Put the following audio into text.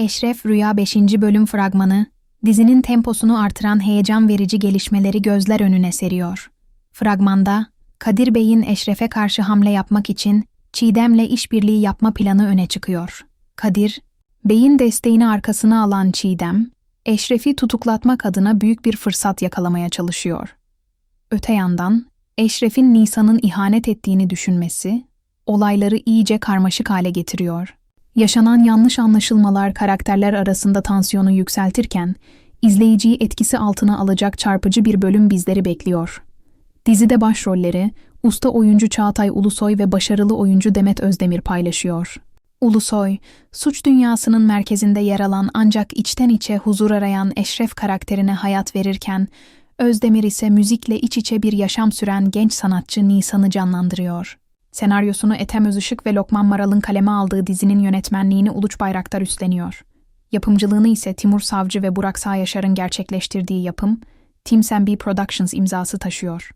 Eşref Rüya 5. bölüm fragmanı, dizinin temposunu artıran heyecan verici gelişmeleri gözler önüne seriyor. Fragmanda, Kadir Bey'in Eşref'e karşı hamle yapmak için Çiğdem'le işbirliği yapma planı öne çıkıyor. Kadir, Bey'in desteğini arkasına alan Çiğdem, Eşref'i tutuklatmak adına büyük bir fırsat yakalamaya çalışıyor. Öte yandan, Eşref'in Nisan'ın ihanet ettiğini düşünmesi, olayları iyice karmaşık hale getiriyor. Yaşanan yanlış anlaşılmalar karakterler arasında tansiyonu yükseltirken, izleyiciyi etkisi altına alacak çarpıcı bir bölüm bizleri bekliyor. Dizide başrolleri, usta oyuncu Çağatay Ulusoy ve başarılı oyuncu Demet Özdemir paylaşıyor. Ulusoy, suç dünyasının merkezinde yer alan ancak içten içe huzur arayan Eşref karakterine hayat verirken, Özdemir ise müzikle iç içe bir yaşam süren genç sanatçı Nisan'ı canlandırıyor. Senaryosunu Ethem Özışık ve Lokman Maral'ın kaleme aldığı dizinin yönetmenliğini Uluç Bayraktar üstleniyor. Yapımcılığını ise Timur Savcı ve Burak Sağyaşar'ın gerçekleştirdiği yapım, Team Sembi Productions imzası taşıyor.